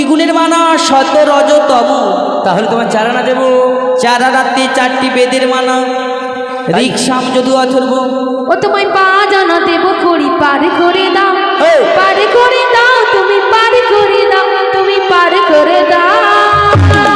কোটি গুণের মানা শত রজ তাহলে তোমার চারানা দেব। চারা রাত্রি চারটি বেদের মানা। রিক্সাম যদি অথর্ব। ও তোমায় পা জানা দেব করি পার করে দাও। পার করে দাও তুমি পার করে দাও তুমি পার করে দাও।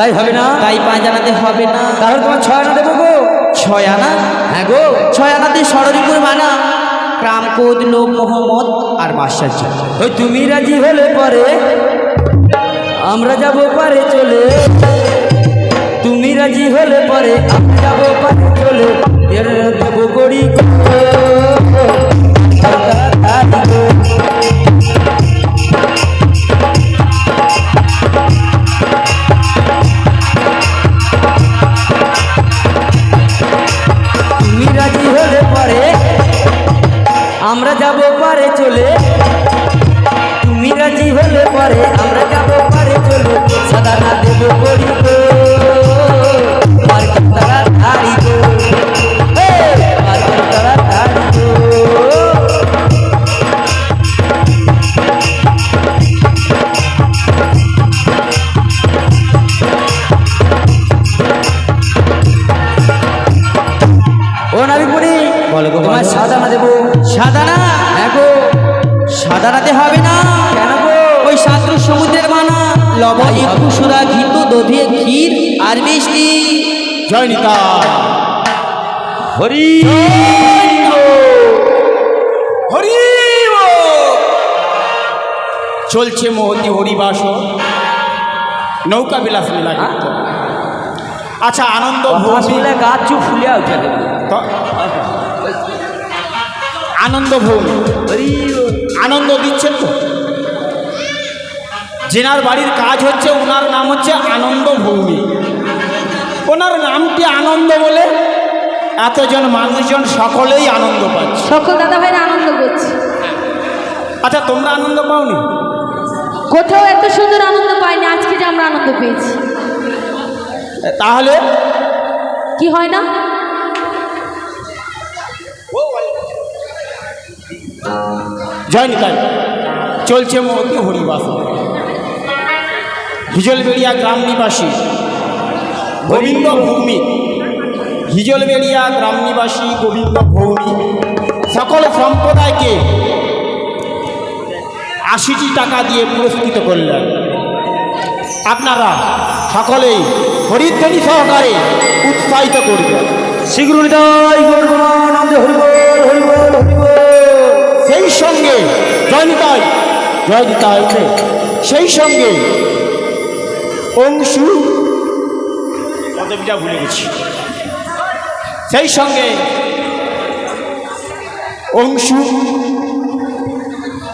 তাই হবে না? তাই পাঁচ আনাতে হবে না। তাহলে তোমার ছয় আনা দেবো গো। ছয় আনা? হ্যাঁ গো। ছয় আনাতে সরিপুর মানা। রামকোদ লোক মোহাম্মদ আর মাস্টার ওই তুমি রাজি হলে পরে আমরা যাব পারে চলে। তুমি রাজি হলে পরে আমরা যাব পারে চলে। সাদানাতে হবে না। কেন গো? ওই সাঁতর সমুদ্রের মানা লবণ একটু সুরা ঘিত দধিয়ে ক্ষীর আর মিষ্টি। জয় নিতা। হরি হরি চলছে মহতি হরিবাস। নৌকা বিলাস কীর্তন। আচ্ছা আনন্দ ভূমি। হসপিটালে গাছ চুপ ফুলিয়া উঠে তো- আনন্দ ভূমি। হরি আনন্দ দিচ্ছেন তো? যেনার বাড়ির কাজ হচ্ছে ওনার নাম হচ্ছে আনন্দ ভূমি ওনার নামটি আনন্দ বলে এতজন মানুষজন সকলেই আনন্দ পাচ্ছে। সকল দাদা ভাইরা আনন্দ করছে। আচ্ছা তোমরা আনন্দ পাওনি? কোথাও এত সুন্দর আনন্দ পাইনি আজকে যে আমরা আনন্দ পেয়েছি। তাহলে? কি হয় না? জয় নিতাই। চলছে মহতি হরিবাস। হিজলবেড়িয়া গ্রাম নিবাসী গোবিন্দ ভৌমি। হিজলবেড়িয়া গ্রাম নিবাসী গোবিন্দ ভৌমি। সকল সম্প্রদায়কে আশিটি টাকা দিয়ে পুরস্কৃত করলেন। আপনারা সকলেই হরিধ্বনি সহকারে উৎসাহিত করবেন। শীঘ্র নিতাই সঙ্গে। জয় নিতাই। জয় নিতাই। সেই সঙ্গে অংশু। পদবিটা ভুলে গেছি। সেই সঙ্গে অংশু।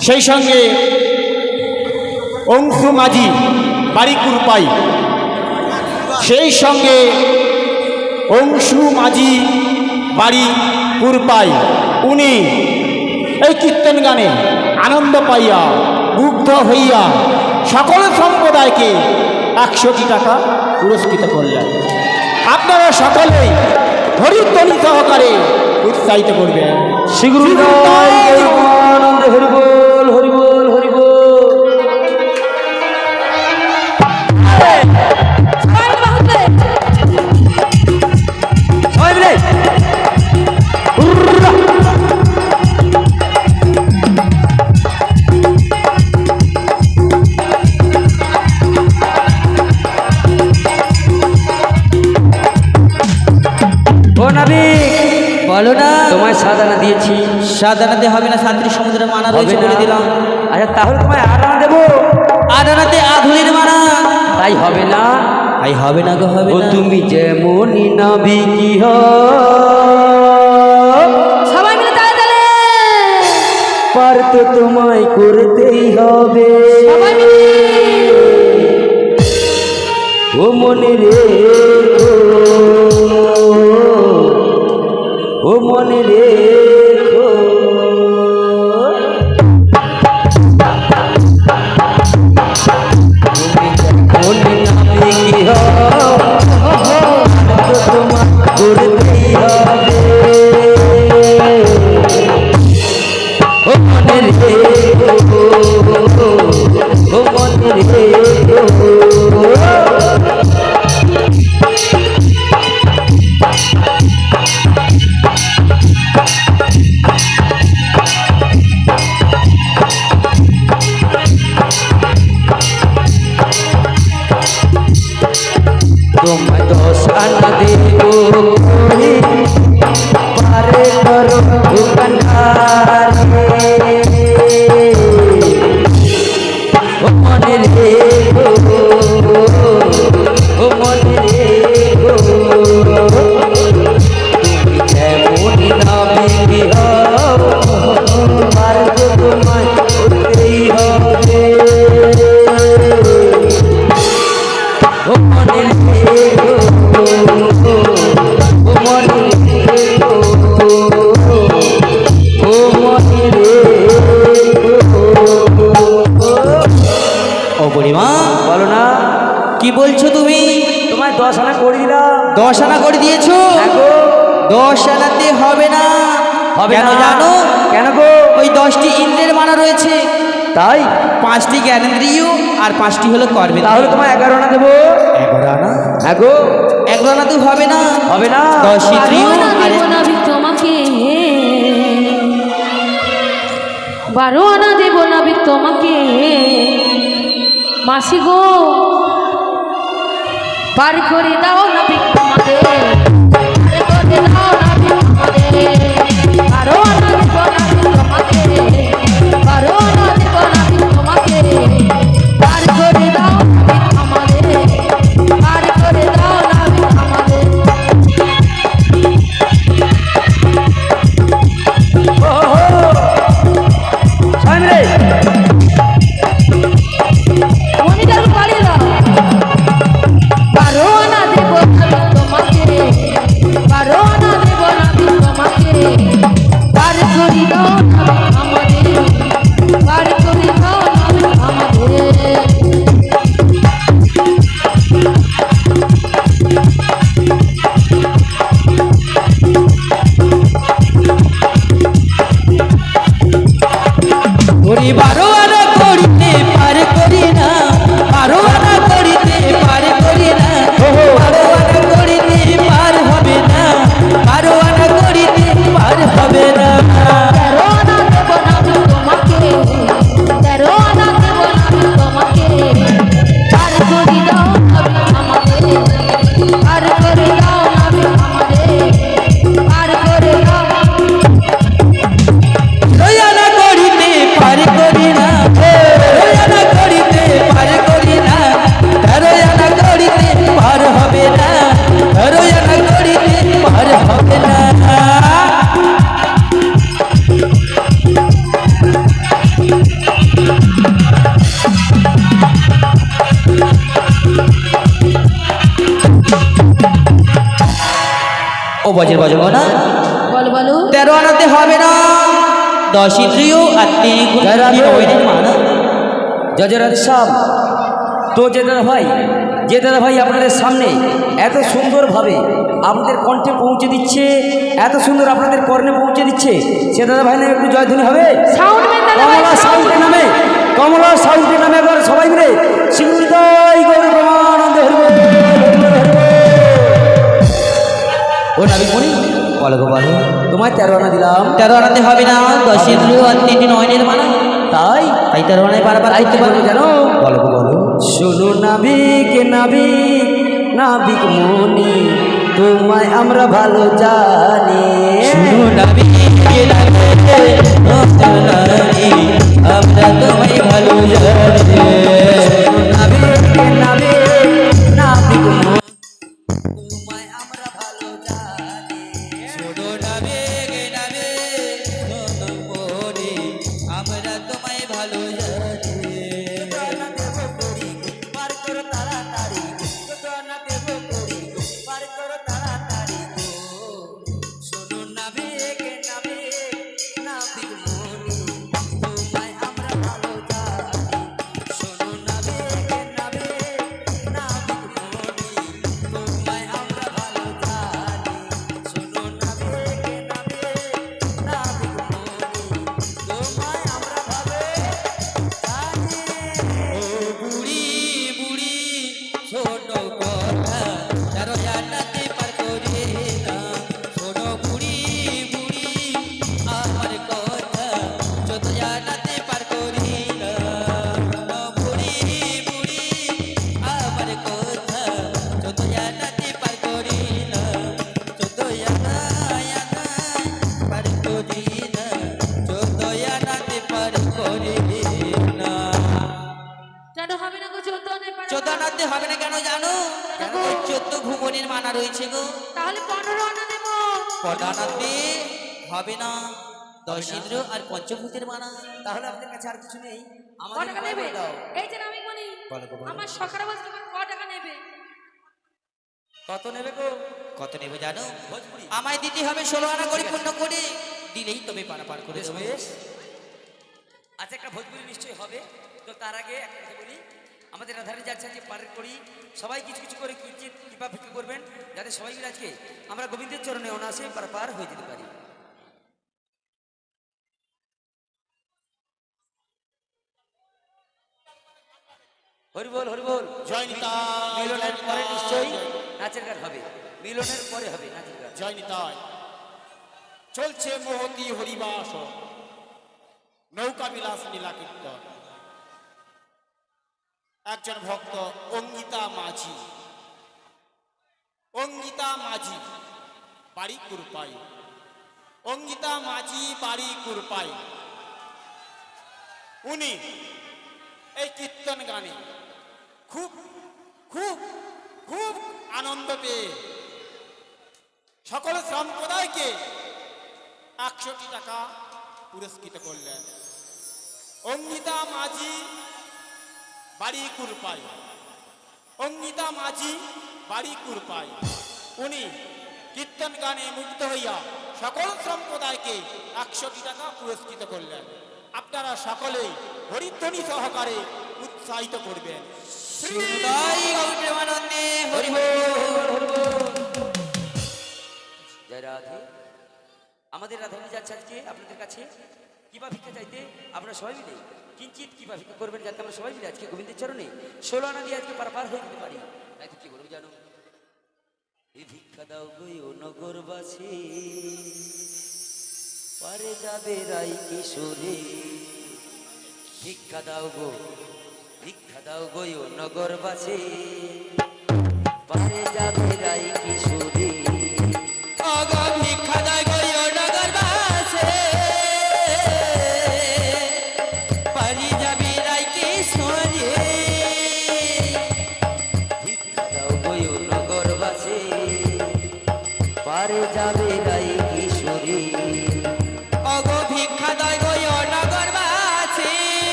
সেই সঙ্গে অংশু মাঝি বাড়ি কুরপাই সেই সঙ্গে অংশু মাঝি বাড়ি কুরপাই উনি এই কীর্তন গানে আনন্দ পাইয়া, মুগ্ধ হইয়া সকল সম্প্রদায়কে একশোটি টাকা পুরস্কৃত করলেন। আপনারা সকলেই হরিধ্বনি সহকারে উৎসাহিত করবেন। শীঘ্র হরিবল হরিবল। তোমায় সাদানা দিয়েছি। সাদানাতে হবে না সাতটি সমুদ্রের মানা রয়েছে বলে না। দিলাম। আচ্ছা তাহলে তোমায় আদানা দেবো। আদানাতে আধুলির মানা। তাই হবে না। তাই হবে না গো হবে তুমি যেমনই নাবিকি হ। সবাই মিলে তালে তালে। পার তোমায় করতেই হবে। সবাই মিলে। ও মনে রে ও মনে রে পাঁচটি জ্ঞানেন্দ্রিয় আর পাঁচটি হলো কর্মে তাহলে তোমার এগারো আনা দেবো? এগারো আনা হ্যাঁ গো। এগারো আনাতে হবে না। হবে না? দশ আনা তোমাকে। বারো আনা দেব না বি তোমাকে। মাসি গো পার করে দাও না করে দাও না বজের বজব না বল বলো। তেরো আনাতে হবে না। দশ ইন্দ্রিয় আর তিন জজরাজ সাহ তো যে দাদা ভাই যে দাদা ভাই আপনাদের সামনে এত সুন্দরভাবে আপনাদের কণ্ঠে পৌঁছে দিচ্ছে এত সুন্দর আপনাদের কর্ণে পৌঁছে দিচ্ছে সে দাদা ভাই নামে একটু জয়ধ্বনি হবে? কমলা সাউন্ডের নামে কমলা সাউন্ডের নামে একবার সবাই মিলে সিংহৃদয় গৌর প্রমানন্দে ও নাবিক মণি বলো গো বলো তোমায় তেরো আনা দিলাম। তেরো আনাতে হবে না দশ ইন্দ্রিয় আর তিনটি নয়নের মানা। তাই? তাই তেরো আনায় বারবার কি পারব। জানো বলো গো বলো শোনো নাবিক নাবিক নাবিক মনি তোমায় আমরা ভালো জানি। শুধু নাবি কে নাবে ও নারী আমরা তোমায় ভালো জানি। নাবিক নাবিক নাবিক মানা রয়েছে গো। তাহলে পনেরো আনা দেবো প্রধানাতে হবে না। দশ ইন্দ্র আর পঞ্চভূতের মানা তাহলে আপনার কাছে আর কিছু নেই? ক আমাদের টাকা নেবে? বলে এই যে নামিক মনি। আমার সকালে ক টাকা নেবে? কত নেবে গো? কত নেবে জানো? ভোজপুরি। আমায় দিতে হবে ষোলো আনা করে পূর্ণ করে। দিলেই তবে করে আচ্ছা একটা ভোজপুরি নিশ্চয়ই হবে। তো তার আগে একটা কথা বলি। আমাদের রাধারে যাচ্ছে যে পারের করি সবাই কিছু কিছু করে কৃপা ফিকে করবেন যাতে সবাই মিলে আজকে আমরা গোবিন্দের চরণে অনাসে পার পার হয়ে যেতে পারি। হরিবল হরিবল জয় নিতাই মিলনের পরে নিশ্চয়ই নাচের গান হবে। মিলনের পরে হবে নাচের গান। জয় নিতাই। চলছে মহতি হরিবাস। নৌকা বিলাস নীলা কীর্তন। একজন ভক্ত, অঙ্গিতা মাঝি। অঙ্গিতা মাঝি, বাড়ি কুরপাই। অঙ্গিতা মাঝি, বাড়ি কুরপাই। উনি এই কীর্তন গানে খুব খুব খুব আনন্দ পেয়ে সকল সম্প্রদায়কে একশোটি টাকা পুরস্কৃত করলেন। অঙ্গিতা মাঝি বাড়ি কুরপাই অঙ্গিতা মাঝি বাড়ি কুরপাই উনি কীর্তন গানে মুগ্ধ হইয়া সকল সম্প্রদায়কে একশোটি টাকা পুরস্কৃত করলেন আপনারা সকলেই হরিধ্বনি সহকারে উৎসাহিত করবেন আমাদের রাধারানী যাচ্ছে আজকে আপনাদের কাছে কিবা ভিক্ষা চাইতে আপনারা সবাই মিলে? কিঞ্চিত কিবা ভিক্ষা করবেন যাতে আমরা সবাই মিলে আজকে গোবিন্দের চরণে ষোলো আনা দিয়ে আজকে পার পার হয়ে যেতে পারি? তাই তো কি বলব জানো? এই ভিক্ষা দাও গই ও নগরবাসী। পারে যাবে রাই কিশোরে। ভিক্ষা দাও গো, ভিক্ষা দাও গই ও নগরবাসী। পারে যাবে রাই পারে যাবে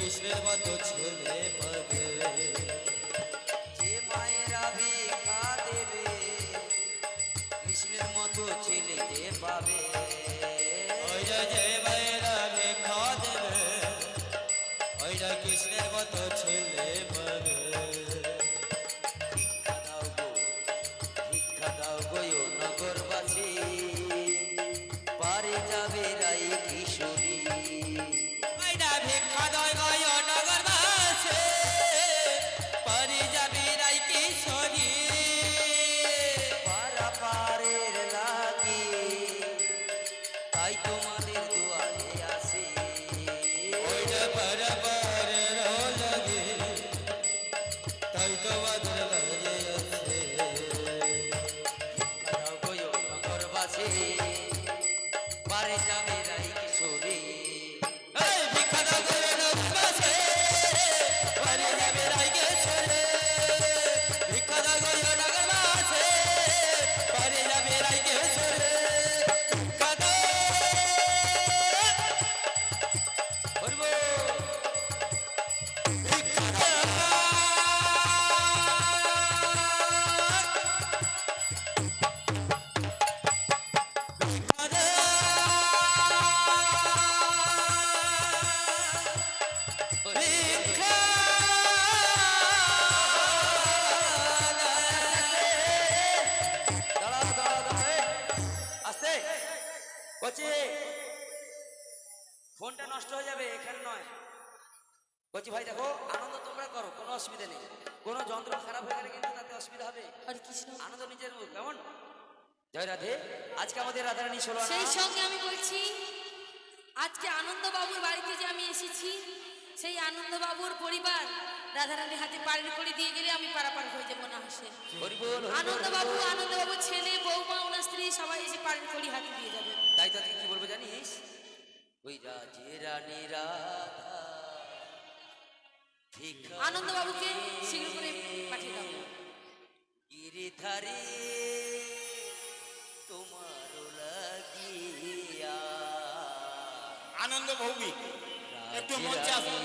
विश्व तो छोले पगले আনন্দবাবু আনন্দবাবু ছেলে বৌমা তোমার লাগিয়া আনন্দ ভৌমিক একটু মঞ্চে আসুন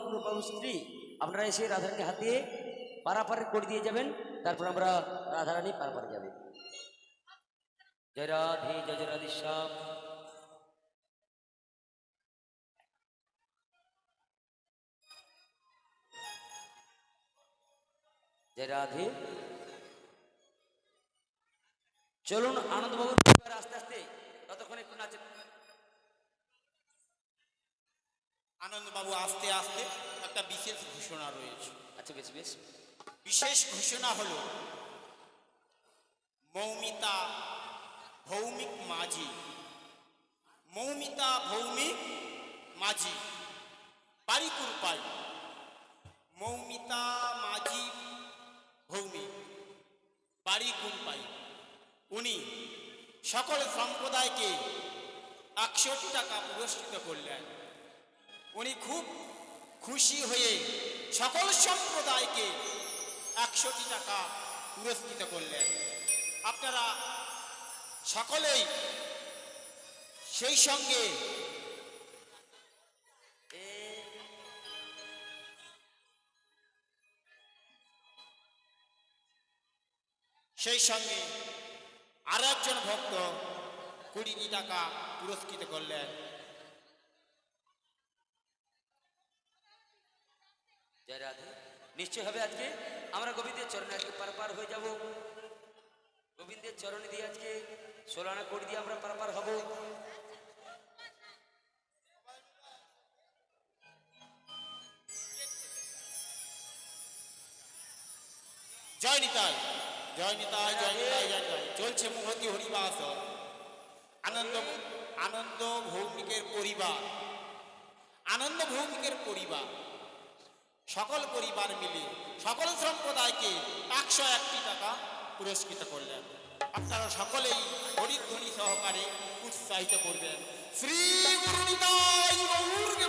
এবং বাবুর স্ত্রী আপনারা এসে রাধারানীর হাতে পারাপারে করে দিয়ে যাবেন, তারপর আমরা রাধারানী পারাপারে যাবে। জয় রাধে, জয় জয় চলুন আনন্দবাবু এবার আস্তে আস্তে, ততক্ষণ একটু নাচে। আনন্দবাবু আস্তে আস্তে একটা বিশেষ ঘোষণা রয়েছে। আচ্ছা বেশ বেশ। বিশেষ ঘোষণা হলো মৌমিতা ভৌমিক মাঝি। মৌমিতা ভৌমিক মাঝি বাড়ি কুরপাই মৌমিতা মাঝি ভৌমিক বাড়ি কুরপাই উনি সকল সম্প্রদায়কে একশোটি টাকা পুরস্কৃত করলেন। উনি খুব খুশি হয়ে সকল সম্প্রদায়কে একশোটি টাকা পুরস্কৃত করলেন। আপনারা সকলেই সেই সঙ্গে সেই সঙ্গে আরও একজন ভক্ত কুড়িটি টাকা পুরস্কৃত করলেন। জয় রাধে। নিশ্চয় হবে আজকে? আমরা গোবিন্দের চরণে আজকে পার পার হয়ে যাব। গোবিন্দের চরণে দিয়ে আজকে সোলানা করে দিয়ে আমরা পার পার হব। জয় নিতাই জয় নিতাই জয় নিতাই জয় নিতাই। চলছে মুহতি হরিবাস। আনন্দ আনন্দ ভৌমিকের পরিবার। আনন্দ ভৌমিকের পরিবার। সকল পরিবার মিলে, সকল সম্প্রদায়কে একশো একটি টাকা পুরস্কৃত করলেন। আপনারা সকলেই হরিধ্বনি সহকারে উৎসাহিত করবেন। শ্রী গুরু নিতাই গৌরকে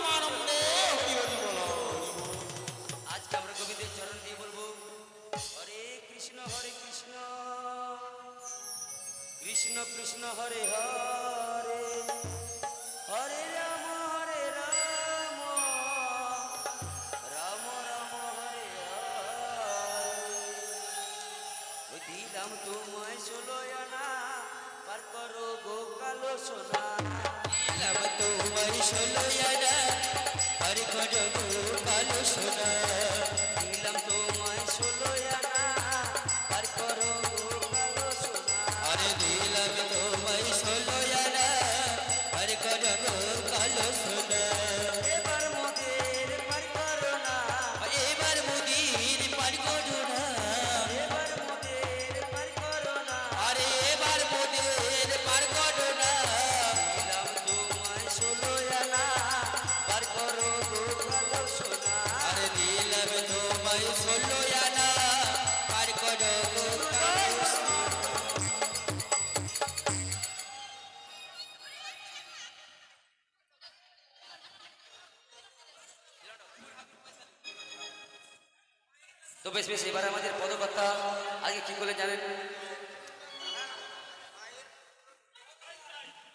আজকে আমরা গোবিন্দের চরণ দিয়ে বলব, হরে কৃষ্ণ হরে কৃষ্ণ। কৃষ্ণ কৃষ্ণ, হরে হরে। কালো সোনা আর করো কালো সোনা। কি জানেন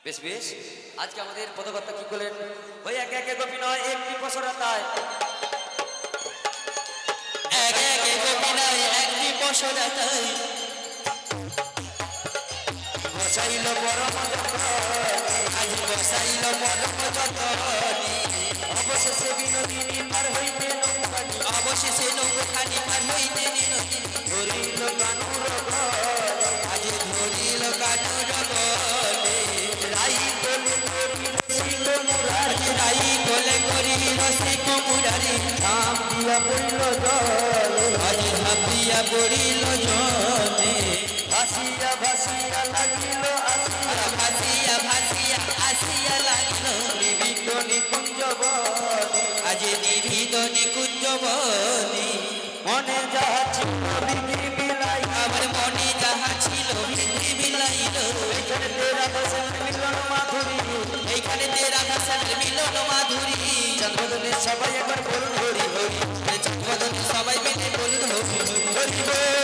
বেশ বেশ। আজকে আমাদের পদকর্তা কি করলেন? ওই একে একে গোপী নয়, একটি পশরাতায় অবশেষে বিনোদিনী পার হইতে নৌকাখানি পার হইতে নিনতি ধরিল কানুর আজ ধরিল কানুর বলে, রাই বলে করিল মুরারি, রাই কোলে করি রসিক মুরারি নাম দিয়া পড়িল জলে, আজ ভাবিয়া পড়িল জনে ভাসিয়া ভাসিয়া লাগিল, আসিয়া ভাসিয়া ভাসিয়া, আসিয়া লাগিল, নিবিত নিকুঞ্জ বনে। আজ নিভৃত নিকুঞ্জ বনে মনে যাহা ছিল বিধি বিলাই। আমার মনে যাহা ছিল বৃদ্ধি বিলাইল এখানে তেরা দশে মিলন মাধুরী। এইখানে তেরা ভাষার মিলন মাধুরী। চন্দ্রদনে সবাই একবার বলুন হরি হরি। চন্দ্রবদনে সবাই মিলে বলুন হরি বল হরি।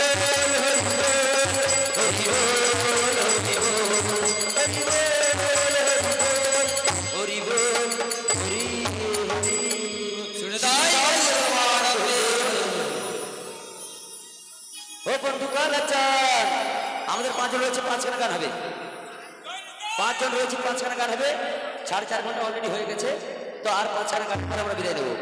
পাঁচজন রয়েছে, পাঁচখানা গান হবে। পাঁচজন রয়েছে, পাঁচখানা গান হবে। সাড়ে চার ঘণ্টা অলরেডি হয়ে গেছে। তো আর পাঁচখানা গান আমরা বিদায় দেবো